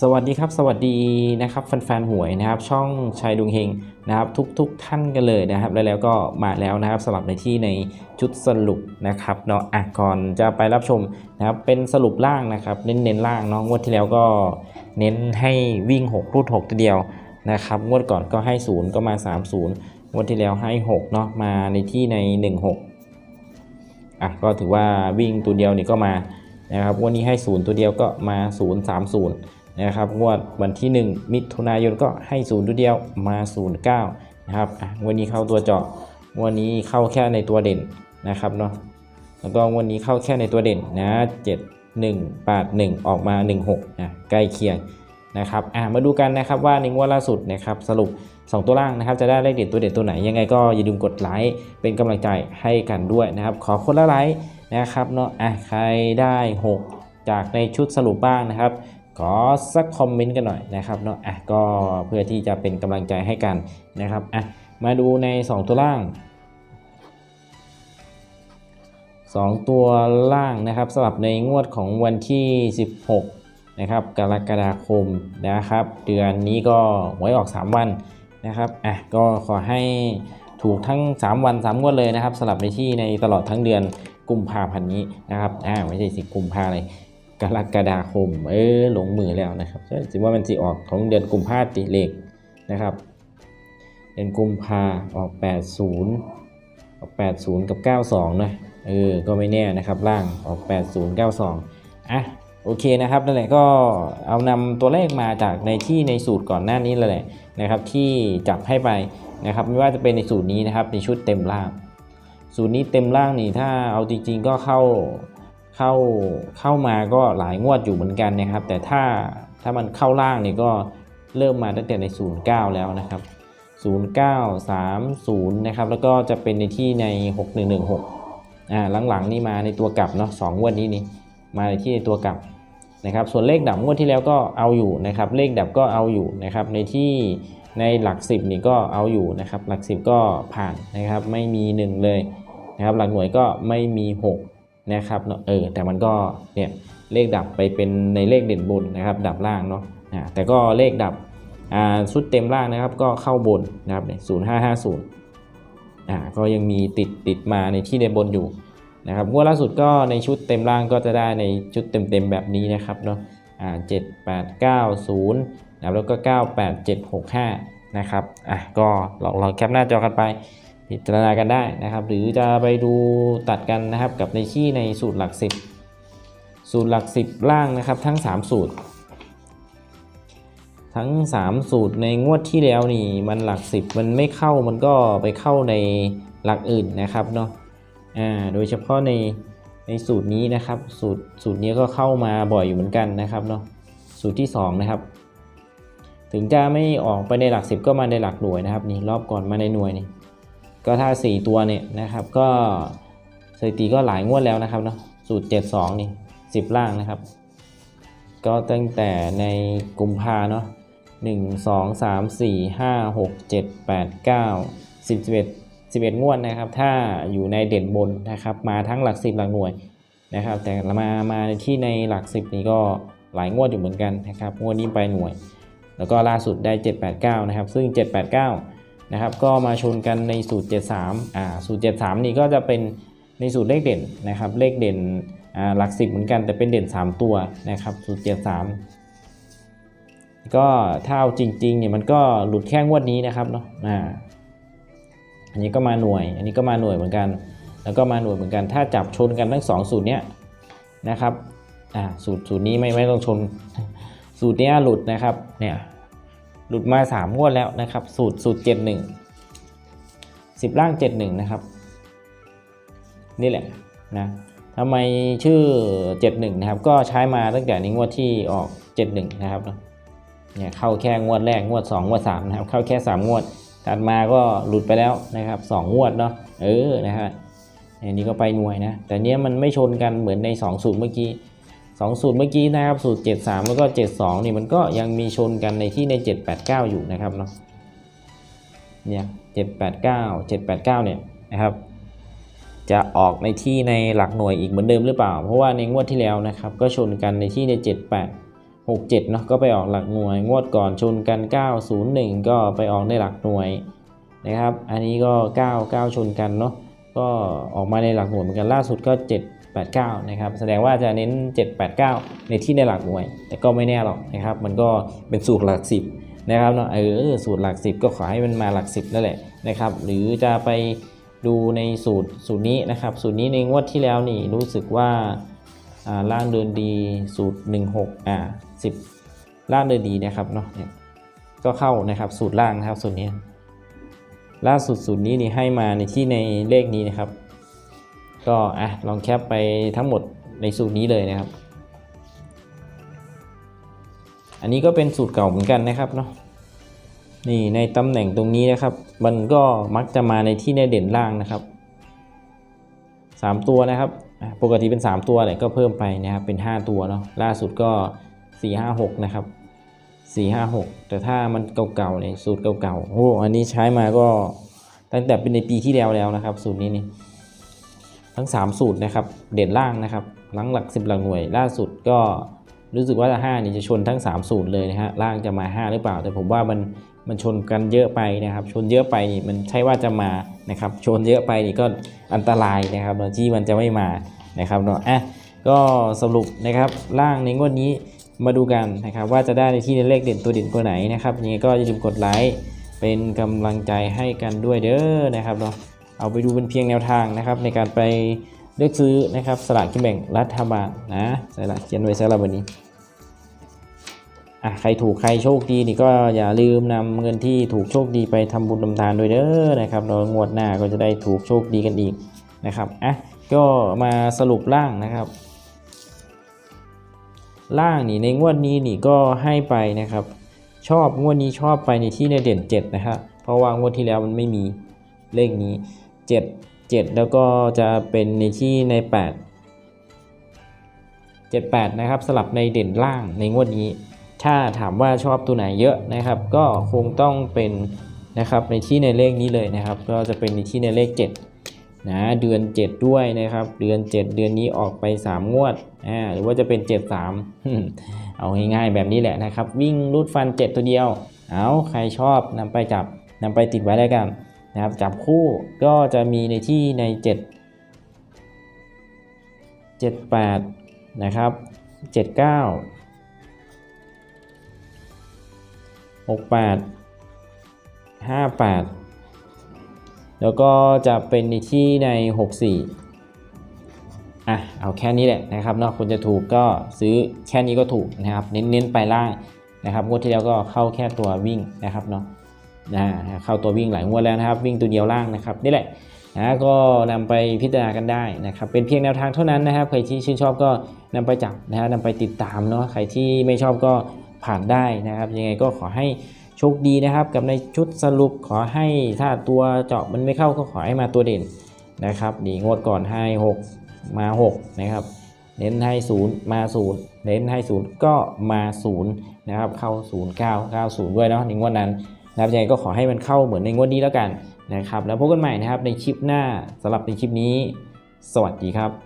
สวัสดีครับ สวัสดีนะครับแฟนๆหวยนะครับ ช่องชัยดุงเฮงนะครับ ทุกๆทท่านกันเลยนะครับ แล้วแล้วก็มาแล้วนะครับสำหรับในที่ในชุดสรุปนะครับเนาะอะก่อนจะไปรับชมนะครับ เป็นสรุปล่างนะครับเน้นเน้นล่างเนาะงวดที่แล้วก็เน้นให้วิ่ง 6 รูด6ตัวเดียวนะครับงวดก่อนก็ให้ 0 ก็มา 30งวดที่แล้วให้6เนาะมาในที่ใน 16อะก็ถือว่าวิ่งตัวเดียวนี่ก็มานะครับวันนี้ให้ 0 ตัวเดียวก็มา 0 3 0 นะครับงวดวันที่ 1 มิถุนายนก็ให้ศูนย์ตัวเดียวมา 09 นะครับวันนี้เข้าตัวเจาะวันนี้เข้าแค่ในตัวเด่นนะครับเนาะแล้วก็วันนี้เข้าแค่ในตัวเด่นนะ 7 1 8 1 ออกมา 16นะใกล้เคียงนะครับอะมาดูกันนะครับว่าในงวดล่าสุดนะครับสรุป 2 ตัวล่างนะครับจะได้เลขเด็ดตัวเด็ดตัวไหนยังไงก็อย่าลืมกดไลค์เป็นกำลังใจให้กันด้วยนะครับ ขอคนละไลค์นะครับเนาะอะใครได้ 6 จากในชุดสรุปบ้างนะครับ ขอสักคอมเมนต์กันหน่อยนะครับเนาะอะก็เพื่อที่จะเป็นกำลังใจให้กันนะครับอะมาดูใน 2 ตัวล่าง 2 ตัวล่างนะครับสำหรับในงวดของวันที่ 16นะครับกรกฎาคมนะครับ เดือนนี้ก็หวยออก 3 วันนะครับอะก็ขอให้ถูกทั้ง 3 วัน 3 งวดเลยนะครับสำหรับในที่ในตลอดทั้งเดือนกุมภาพันธ์นี้นะครับอ่าไม่ใช่สิกุมภาเลย กรกฎาคม เออหลงมือแล้วนะครับจิว่ามันจะออกของเดือนกุมภาติเลขนะครับ เดือนกุมภาออก 80 ออก 80 กับ 92 นะ เออ ก็ไม่แน่นะครับล่างออก 80 92 อะ โอเคนะครับ นั่นแหละก็เอานำตัวเลขมาจากในที่ในสูตรก่อนหน้านี้เลยแหละนะครับ ที่จับให้ไปนะครับ ไม่ว่าจะเป็นในสูตรนี้นะครับในชุดเต็มล่าง สูตรนี้เต็มล่างนี่ถ้าเอาจริงๆก็เข้า เข้าเข้ามาก็หลายงวดอยู่เหมือนกันนะครับ แต่ถ้าถ้ามันเข้าล่างนี่ก็เริ่มมาตั้งแต่ใน 09 แล้วนะครับ 0930 นะครับ แล้วก็จะเป็นในที่ใน 6116 อ่าหลังๆนี่มาในตัวกลับเนาะสองงวดนี้นี่มาในที่ในตัวกลับนะครับ ส่วนเลขดับงวดที่แล้วก็เอาอยู่นะครับ เลขดับก็เอาอยู่นะครับ ในที่ในหลัก 10 นี่ก็เอาอยู่นะครับ หลัก 10 ก็ผ่านนะครับ ไม่มี 1 เลยนะครับ หลักหน่วยก็ไม่มี 6 นะครับเนอะเออแต่มันก็เนี่ยเลขดับไปเป็นในเลขเด่นบนนะครับดับล่างเนาะอ่าแต่ก็เลขดับอ่าชุดเต็มล่างนะครับก็เข้าบนนะครับเนี่ยศูนย์ห้าห้าศูนย์อ่าก็ยังมีติดติดมาในที่เด่นบนอยู่นะครับงวดล่าสุดก็ในชุดเต็มล่างก็จะได้ในชุดเต็มเต็มๆแบบนี้นะครับเนาะอ่าเจ็ดแปดเก้าศูนย์แล้วก็เก้าแปดเจ็ดหกห้านะครับอะก็ลองลองแคปหน้าจอกันไป พิจารณากันได้นะครับ หรือจะไปดูตัดกันนะครับกับในที่ในสูตรหลัก 10 สูตรหลัก 10 ล่างนะครับทั้ง 3 สูตร ทั้ง 3 สูตรในงวดที่แล้วนี่มันหลัก 10 มันไม่เข้ามันก็ไปเข้าในหลักอื่นนะครับเนาะอ่าโดยเฉพาะในในสูตรนี้นะครับสูตรสูตรนี้ก็เข้ามาบ่อยอยู่เหมือนกันนะครับเนาะสูตรที่ 2 นะครับ ถึงจะไม่ออกไปในหลัก 10 ก็มาในหลักหน่วยนะครับนี่รอบก่อนมาในหน่วยนี่ ก็ถ้า 4 ตัวเนี่ยนะครับ ก็สถิติก็หลายงวดแล้วนะครับเนาะสูตร 72 นี่ 10 ล่างนะครับ ก็ตั้งแต่ในกุมภาเนาะ1 2 3 4 5 6 7 8 9 10 11 11 งวดนะครับ ถ้าอยู่ในเด่นบนนะครับ มาทั้งหลัก 10 หลักหน่วยนะครับ แต่มามาในที่ในหลัก 10 นี่ก็หลายงวดอยู่เหมือนกันนะครับ งวดนี้ไปหน่วย แล้วก็ล่าสุดได้ 789 นะครับ ซึ่ง 789 นะครับก็มาชนกันในสูตร 73อ่าสูตร 73 นี่ก็จะเป็นในสูตรเลขเด่นนะครับเลขเด่นอ่าหลัก10เหมือนกันแต่เป็นเด่น 3 ตัวนะครับสูตร 73 ก็ถ้าเอาจริงๆเนี่ยมันก็หลุดแค่งวดนี้นะครับเนาะอ่าอันนี้ก็มาหน่วย อันนี้ก็มาหน่วยเหมือนกัน แล้วก็มาหน่วยเหมือนกัน ถ้าจับชนกันทั้ง 2 สูตรเนี้ยนะครับอ่าสูตรสูตรนี้ไม่ไม่ต้องชนสูตรเนี้ยหลุดนะครับเนี่ย หลุดมา3งวดแล้วนะครับ สูตรสูตร 71 10 ล่าง 71 นะครับ นี่แหละนะทำไมชื่อ 71 นะครับ ก็ใช้มาตั้งแต่ในงวดที่ออก 71 นะครับเนาะเนี่ยเข้าแค่งวดแรกงวด 2 งวด 3 นะครับ เข้าแค่ 3 งวด ถัดมาก็หลุดไปแล้วนะครับ 2 งวดเนาะเออนะฮะอันนี้ก็ไปหน่วยนะ แต่เนี้ยมันไม่ชนกันเหมือนใน 2 สูตรเมื่อกี้ สองสูตรเมื่อกี้นะครับสูตร 73 แล้วก็ 72 นี่มันก็ยังมีชนกันในที่ใน 789 อยู่นะครับเนาะเนี่ย789 789 เนี่ยนะครับ จะออกในที่ในหลักหน่วยอีกเหมือนเดิมหรือเปล่า เพราะว่าในงวดที่แล้วนะครับ ก็ชนกันในที่ใน 78 6 7เนาะก็ไปออกหลักหน่วยงวดก่อนชนกัน 901 ก็ไปออกในหลักหน่วยนะครับ อันนี้ก็ 9 9 ชนกันเนาะก็ออกมาในหลักหน่วยเหมือนกันล่าสุดก็ 789นะครับแสดงว่าจะเน้น 789 ในที่ในหลักหน่วย แต่ก็ไม่แน่หรอกนะครับมันก็เป็นสูตรหลัก 10นะครับเนาะเออสูตรหลัก 10 ก็ขอให้มันมาหลัก 10นั่นแหละนะครับหรือจะไปดูในสูตรสูตรนี้นะครับสูตรนี้ในงวดที่แล้วนี่รู้สึกว่าอ่าล่างเดินดีสูตร 16 อ่า 10 ล่างเดินดีนะครับเนาะก็เข้านะครับสูตรล่างนะครับสูตรนี้ล่าสุดสูตรนี้นี่ให้มาในที่ในเลขนี้นะครับ ก็อะลองแคปไปทั้งหมดในสูตรนี้เลยนะครับ อันนี้ก็เป็นสูตรเก่าเหมือนกันนะครับเนาะนี่ในตำแหน่งตรงนี้นะครับ มันก็มักจะมาในที่ในเด่นล่างนะครับสามตัวนะครับ ปกติเป็น 3 ตัวแหละก็เพิ่มไปนะครับเป็น 5 ตัวเนาะล่าสุดก็ 4 5 6 นะครับ 4 5 6 แต่ถ้ามันเก่าๆเนี่ยสูตรเก่าๆโอ้อันนี้ใช้มาก็ตั้งแต่เป็นในปีที่แล้วแล้วนะครับ สูตรนี้นี่ ทั้ง 3 สูตรนะครับ เด่นล่างนะครับหลังหลัก 10 หลักหน่วยล่าสุดก็รู้สึกว่า5นี่จะชนทั้ง 3 สูตรเลยนะฮะล่างจะมา 5 หรือเปล่า แต่ผมว่ามันมันชนกันเยอะไปนะครับ ชนเยอะไปนี่มันใช่ว่าจะมานะครับ ชนเยอะไปนี่ก็อันตรายนะครับที่มันจะไม่มานะครับเนาะอะก็สรุปนะครับล่างในงวดนี้มาดูกันนะครับว่าจะได้ในที่เลขเด่นตัวเด่นตัวไหนนะครับยังไงก็อย่าลืมกดไลค์เป็นกำลังใจให้กันด้วยเด้อนะครับเนาะ เอาไปดูเป็นเพียงแนวทางนะครับในการไปเลือกซื้อนะครับสลากกินแบ่งรัฐบาลนะสลากเขียนไว้สำหรับวันนี้อะใครถูกใครโชคดีนี่ก็อย่าลืมนำเงินที่ถูกโชคดีไปทำบุญทำทานด้วยเด้อนะครับเรางวดหน้าก็จะได้ถูกโชคดีกันอีกนะครับอะก็มาสรุปล่างนะครับล่างนี่ในงวดนี้นี่ก็ให้ไปนะครับ ชอบงวดนี้ชอบไปในที่ในเด่น7นะครับเพราะว่างวดที่แล้วมันไม่มีเลขนี้ 7 7 แล้วก็จะเป็นในที่ใน 8 78 นะครับ สลับในเด่นล่างในงวดนี้ ถ้าถามว่าชอบตัวไหนเยอะนะครับ ก็คงต้องเป็นนะครับในที่ในเลขนี้เลยนะครับ ก็จะเป็นในที่ในเลข 7 นะเดือน 7 ด้วยนะครับ เดือน 7 เดือนนี้ออกไป 3 งวดอ่าหรือว่าจะเป็น 7 3 เอาง่ายๆแบบนี้แหละนะครับ วิ่งรูดฟัน 7 ตัวเดียว เอาใครชอบนำไปจับนำไปติดไว้แล้วกัน นะครับจับคู่ก็จะมีในที่ใน 7 78 นะครับ 79 68 58 แล้วก็จะเป็นในที่ใน 64อะเอาแค่นี้แหละนะครับเนาะคุณจะถูกก็ซื้อแค่นี้ก็ถูกนะครับ เน้นๆไปล่างนะครับงวดที่แล้วก็เข้าแค่ตัววิ่งนะครับเนาะ นะเข้าตัววิ่งหลายงวดแล้วนะครับ วิ่งตัวเดียวล่างนะครับนี่แหละนะก็นำไปพิจารณากันได้นะครับเป็นเพียงแนวทางเท่านั้นนะครับใครที่ชื่นชอบก็นำไปจับนะฮะนำไปติดตามเนาะใครที่ไม่ชอบก็ผ่านได้นะครับยังไงก็ขอให้โชคดีนะครับ กับในชุดสรุปขอให้ถ้าตัวเจาะมันไม่เข้าก็ขอให้มาตัวเด่นนะครับดีงวดก่อนให้ 6 มา 6 นะครับ เน้นให้ 0 มา 0 เน้นให้ 0 ก็มา 0 นะครับ เข้า 0 9 9 0 ด้วยเนาะในงวดนั้น นะครับยังไงก็ขอให้มันเข้าเหมือนในงวดนี้แล้วกันนะครับ แล้วพบกันใหม่นะครับในคลิปหน้าสำหรับในคลิปนี้ สวัสดีครับ